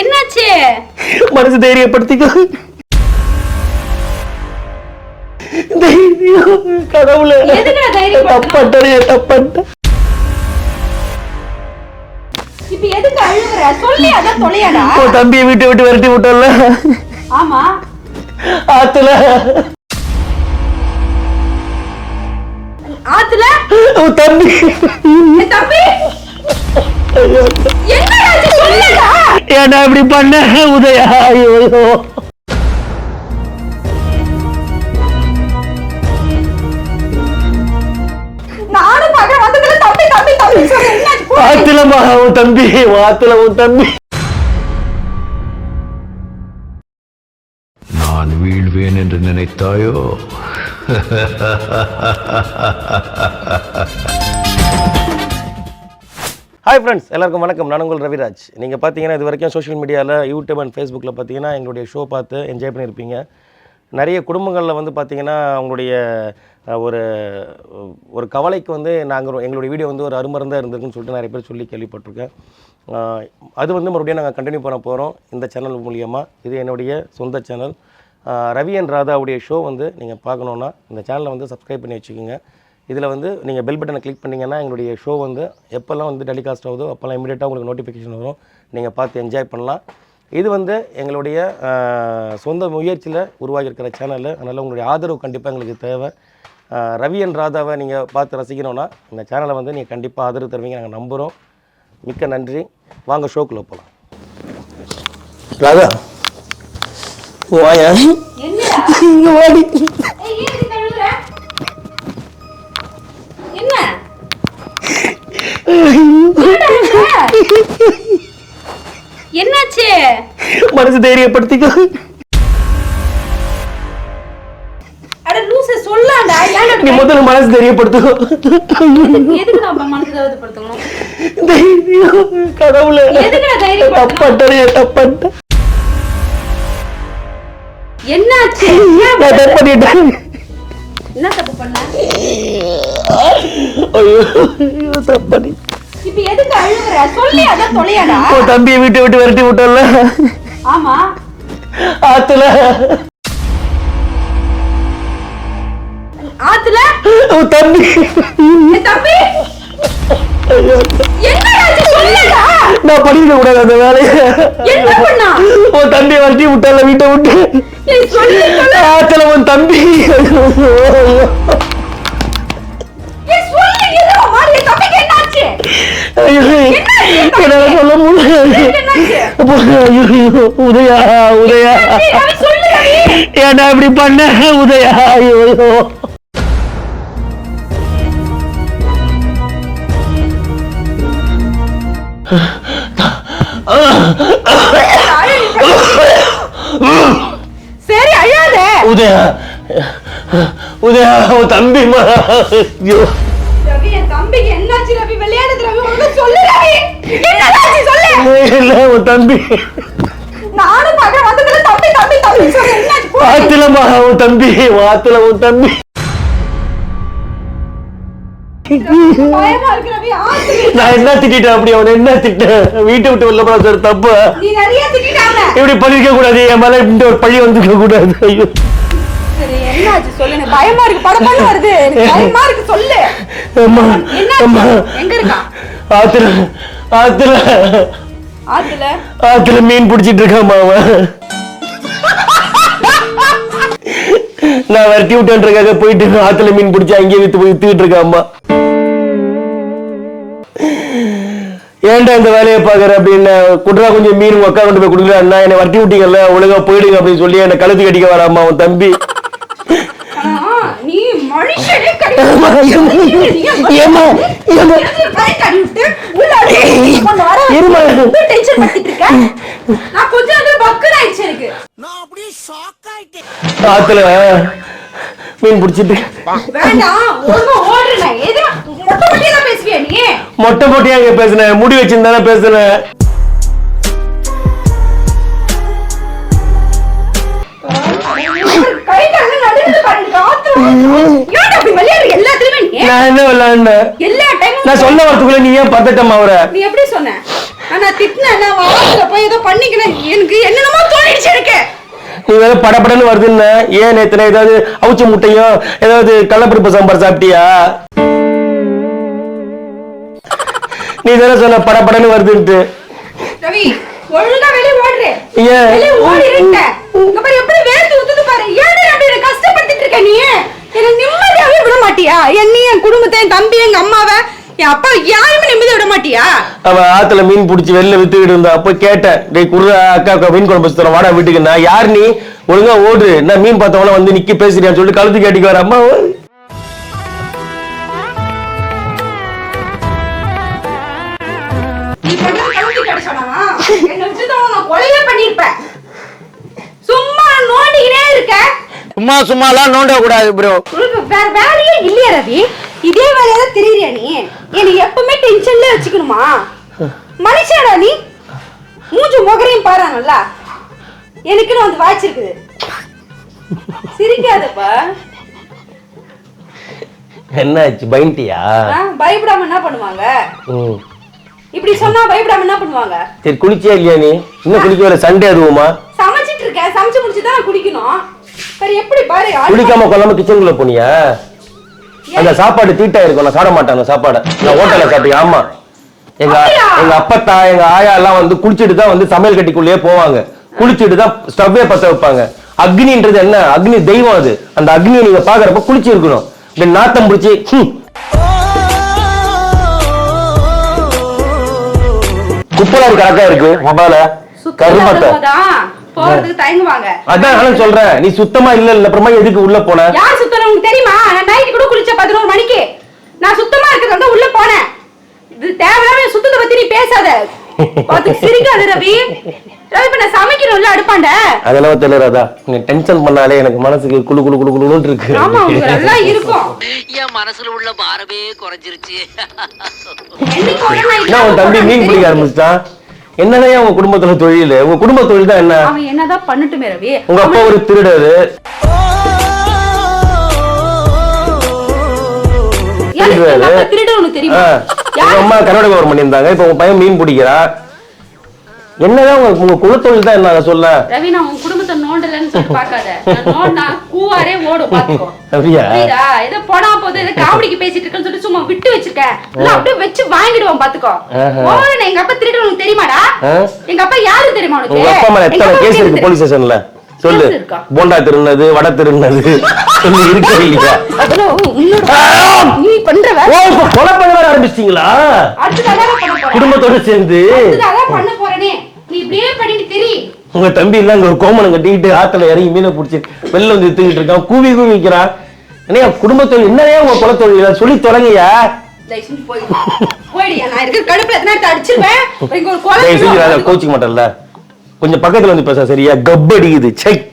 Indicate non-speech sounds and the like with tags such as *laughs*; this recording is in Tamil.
என்னாச்சு? மனசு தைரியப்படுத்திக்கோ. தைரியம் கடவுளே? தப்பட்டனே தப்பட்ட. இப்ப எதுக்கு அழுகுற சொல்லி அதான் தொலையாடா. உன் தம்பியை வீட்டை விட்டு விரட்டி விட்டல ஆமா. ஆத்துல. ஆத்துல? உன் தம்பி? என்னடா ஆச்சு சொல்லுடா ஏன்டா இப்படி பண்ண? உதயா ஐயோ தம்பி. ஆத்துலமா உன் தம்பி ஆத்துல உன் தம்பி. நான் வீழ்வேன் என்று நினைத்தாயோ? *laughs* ஹாய் ஃப்ரெண்ட்ஸ் எல்லாருக்கும் வணக்கம். நான் உங்கள் ரவிராஜ். நீங்கள் பார்த்தீங்கன்னா இது வரைக்கும் சோஷியல் மீடியாவில் யூடியூப் அண்ட் ஃபேஸ்புக்கில் பார்த்தீங்கன்னா எங்களுடைய ஷோ பார்த்து என்ஜாய் பண்ணியிருப்பீங்க நிறைய குடும்பங்களில் வந்து பார்த்தீங்கன்னா அவங்களுடைய ஒரு ஒரு கவலைக்கு வந்து நாங்கள் எங்களுடைய வீடியோ வந்து ஒரு அருமருந்தாக இருந்திருக்குன்னு சொல்லிட்டு நிறைய பேர் சொல்லி கேள்விப்பட்டிருக்கேன். அது வந்து மறுபடியும் நாங்கள் கண்டினியூ பண்ண போகிறோம் இந்த சேனல் மூலியமாக இது என்னுடைய சொந்த சேனல் ரவி அண்ட் ராதாவுடைய ஷோ வந்து நீங்கள் பார்க்கணுன்னா இந்த சேனலை வந்து சப்ஸ்கிரைப் பண்ணி வச்சுக்கோங்க. இதில் வந்து நீங்கள் பெல் பட்டனை கிளிக் பண்ணிங்கன்னா எங்களுடைய ஷோ வந்து எப்போல்லாம் வந்து டெலிகாஸ்ட் ஆகுதோ அப்போல்லாம் இமீடியட்டாக உங்களுக்கு நோட்டிஃபிகேஷன் வரும். நீங்கள் பார்த்து என்ஜாய் பண்ணலாம். இது வந்து எங்களுடைய சொந்த முயற்சியில் உருவாகியிருக்கிற சேனல் அதனால் உங்களுடைய ஆதரவு கண்டிப்பாக எங்களுக்கு தேவை. ரவி அண்ட் ராதாவை நீங்கள் பார்த்து ரசிக்கணும்னா இந்த சேனலை வந்து நீங்கள் கண்டிப்பாக ஆதரவு தருவீங்க நாங்கள் நம்புகிறோம் மிக்க நன்றி. வாங்க ஷோக்குள்ளே போகலாம் ராதா வாயா. இங்கே வாடி. தைரியப்படுத்திக்கோ. நீ முதல்ல மனசு தெரியப்படுத்துக்கோ கடவுளே. தப்பட்ட என்னாச்சு? ஏன் நான் தப்பு பண்ணிட்டேன். என்ன தப்பு பண்ண? ஐயோ ஐயோ தப்படி இப்ப எதுக்கு அழுகுற சொல்லி அதான் தொலையாடா. உன் தம்பியை வீட்டை விட்டு விரட்டி விட்டல ஆமா. ஆத்துல. ஆத்துல? உன் தம்பி. தம்பி. நான் பண்ணிருக்க கூடாது அந்த வேலையை. என்ன பண்ணா? உன் தம்பியை விரட்டி விட்டல வீட்டை விட்டு. ஆத்துல உன் தம்பி. என்னால சொல்ல ஐயோ, உதயா உதயா. ஏன்டா இப்படி பண்ண? உதயா ஐயோ. சரி அழாத உதயா உதயா உன் தம்பிமா ஐயோ. ரவி என் தம்பிக்கு என்னாச்சு ரவி? விளையாடுது ரவி உனக்கு சொல்லு ரவி. என்னாச்சு சொல்லு. இல்ல உன் தம்பி? நானும் பாக்க வந்ததுல தம்பி தம்பி தம்பி சொல்லு என்னாச்சு? போ. ஆத்துலமா உன் தம்பி ஆத்துல உன் தம்பி. நான் என்ன திட்டேன் அப்படி? அவனை என்ன திட்டேன் வீட்டை விட்டு வெளில போனா சார் தப்பு. இப்படி பண்ணிருக்க கூடாது என் மேல இந்த ஒரு பழி வந்துக்க கூடாது. ஐயோ. சரி என்னாச்சு சொல்லு எனக்கு பயமா இருக்கு. பட பண்ண வருது. எனக்கு பயமா இருக்கு சொல்லு. அம்மா அம்மா. என்னாச்சு எங்க இருக்கா? ஆத்துல ஆத்துல. ஆத்துல? ஆத்துல மீன் பிடிச்சிட்டு இருக்காமா அவன் நான் விரட்டி விட்டேன்றக்காக போயிட்டு ஆத்துல மீன் பிடிச்சி அங்கேயே வித்து போய் வித்துக்கிட்டு இருக்காம்மா ஏன்டா இந்த வேலையை பாக்குற அப்படின்னு குட்ரா கொஞ்சம் மீன் உங்க அக்கா கொண்டு போய் கொடுக்குற. அண்ணா என்னை வரட்டி விட்டீங்கல்ல ஒழுங்கா போயிடுங்க அப்படின்னு சொல்லி என்னை கழுத்து கடிக்க வராமா அவன் தம்பி. நீ மனுஷனே ஆத்துல மீன் பிடிச்சிட்டு மொட்டை இங்க பேசுனேன். முடி வச்சிருந்தானே பேசுனேன். நான் என்ன விளையாடுனேன் எல்லா டைமும் நான் சொல்ல வரதுக்குள்ள நீ ஏன் பத்தட்டம் அவரை நீ எப்படி சொன்ன? நான் திட்டினேன் நான் போய் ஏதோ பண்ணிக்கிறேன் எனக்கு என்னென்னமோ தோணிடுச்சு எனக்கு. நீ வேற படபடன்னு வருதுன்னு. ஏன் நேத்துல ஏதாவது அவுச்ச முட்டையும் ஏதாவது கடலப்பருப்பு சாம்பார் சாப்பிட்டியா? நீ சொன்ன படபடன்னு வருதுன்ட்டு. ரவி ஒழுங்கா வெளிய ஓடுறே. ஏன்? வெளிய ஓடி இருக்க பாரு எப்படி வேர்த்து ஊத்துது பாரு. ஏன் அப்படி என்ன கஷ்டப்படுத்திட்டு இருக்க நீ? என்ன நிம்மதியாவே விட மாட்டியா? என்னையும் என் குடும்பத்தை என் தம்பி எங்க அம்மாவை என் அப்பா யாருமே நிம்மதி விட மாட்டியா? அவ ஆத்துல மீன் பிடிச்சி வெளில வித்துக்கிட்டு இருந்தா அப்ப கேட்டேன் டேய் குருடா அக்கா அக்கா மீன் குழம்பு வச்சு வாடா வீட்டுக்கு. நான் யார் நீ? ஒழுங்கா ஓடு. நான் மீன் பார்த்தவன வந்து நிக்கி பேசுறியான்னு சொல்லிட்டு கழுத்து கேட்டுக்கு வர அம்மா சும்மா சும்மாலாம் நோண்ட கூடாது ப்ரோ வேற வேலையே இல்லையா ரவி. இதே வேலையா தான் தெரியுறியா நீ? என்னை எப்பவுமே டென்ஷன்ல வச்சுக்கணுமா? மனுஷடா நீ? மூஞ்சு முகரையும் பாரு நல்லா எனக்குன்னு வந்து வாய்ச்சிருக்குது சிரிக்காதப்பா. என்னாச்சு? பயன்ட்டியா ஆ, பயப்படாம என்ன பண்ணுவாங்க? இப்படி சொன்னா பயப்படாம என்ன பண்ணுவாங்க? சரி குளிச்சியா இல்லையா நீ? இன்னும் குளிக்க வர சண்டே அதுவுமா? சமைச்சிட்டு இருக்கேன். சமைச்சு முடிச்சு தான் நான் குளிக்காம கொள்ளாம கிச்சனுக்குள்ள போனியா? அந்த சாப்பாடு தீட்டா இருக்கும் நான் சாப்பிட மாட்டேன் அந்த சாப்பாடை. நான் ஹோட்டல்ல சாப்பிட்டேன் ஆமா. எங்க? எங்க அப்பத்தா எங்க ஆயா எல்லாம் வந்து குளிச்சுட்டு தான் வந்து சமையல் கட்டிக்குள்ளேயே போவாங்க. குளிச்சுட்டு தான் ஸ்டவ்வே பத்த வைப்பாங்க. அக்னின்றது என்ன? அக்னி தெய்வம் அது. அந்த அக்னியை நீங்க பாக்குறப்ப குளிச்சு இருக்கணும். நாத்தம் பிடிச்சி. குப்பலாரி கணக்கா இருக்கு மொபைல? கருமத்தை. போறதுக்கு தயங்குவாங்க. அதான் நானும் சொல்றேன். நீ சுத்தமா இல்ல இல்ல அப்புறமா எதுக்கு உள்ள போன? யார் சுத்தம் உங்களுக்கு தெரியுமா? நான் நைட்டு கூட குளிச்ச பதினோரு மணிக்கு. நான் சுத்தமா இருக்கிறது வந்து உள்ள போனேன். இது தேவையில்லாம என் சுத்தத்தை பத்தி நீ பேசாத. அதுக்கு சிரிக்காத ரவி. ரவி இப்ப நான் சமைக்கணும்ல அடுப்பாண்ட? அதெல்லாம் தெரியறாதா நீங்க டென்ஷன் பண்ணாலே எனக்கு மனசுக்கு குளு குளு குளு குளுன்னு இருக்கு. ஆமா உங்களுக்கு நல்லா *laughs* இருக்கும். என் மனசுல உள்ள பாரமே குறைஞ்சிருச்சு. என்ன உன் தம்பி மீன் பிடிக்க ஆரம்பிச்சிட்டான்? என்னதான் உங்க குடும்பத்துல தொழில்? உங்க குடும்ப தொழில் தான் என்ன? அவன் என்னதான் பண்ணட்டுமே ரவி. உங்க அப்பா ஒரு திருடரு. உனக்கு ஆ, தெரியுமா உங்க அம்மா கர்நாடக கவர் பண்ணியிருந்தாங்க. இப்ப உங்க பையன் மீன் பிடிக்கிறா. என்னதான் உங்க உங்க குலத்தொழில் தான் என்ன சொல்ல. ரவி நான் உன் குடும்பத்தை நோண்டலன்னு சொல்லி பாக்காத நோண்டா கூவாரே ஓடும் பாத்துக்கோ புரியுதா? ஏதோ போனா போது ஏதோ காமெடிக்கு பேசிட்டு இருக்கேன்னு சொல்லிட்டு சும்மா விட்டு வச்சிருக்கேன். அப்படியே வச்சு வாங்கிடுவோம் பாத்துக்கோ. ஓரன எங்க அப்பா திருட்டு உனக்கு தெரியுமாடா? எங்க அப்பா யாரு தெரியுமா உனக்கு? உங்க அப்பா மேல எத்தனை கேஸ் இருக்கு போலீஸ் ஸ்டேஷன்ல சொல்லு? போண்டா திருநது வடை திருநது சொல்லு இருக்கா இல்லையா? நீ பண்ற ஓ வேலை இப்ப கொலை பண்ண ஆரம்பிச்சிட்டீங்களா குடும்பத்தோட சேர்ந்து. பண்ண போறேனே. இப்படியே பண்ணிட்டு தெரி. உங்க தம்பி எல்லாம் அங்க ஒரு கோமணம் கட்டிக்கிட்டு ஆத்துல இறங்கி மீனை பிடிச்சி வெளில வந்து வித்துக்கிட்டு இருக்கான். கூவி கூவி வைக்கிறான். என்னையா குடும்பத்தொழில் என்னையா உங்க குலத்தொழில்? சொல்லி. அதை கோச்சிக்க மாட்டேன்ல கொஞ்சம் பக்கத்துல வந்து பேச சரியா? கப்படிக்குது செக்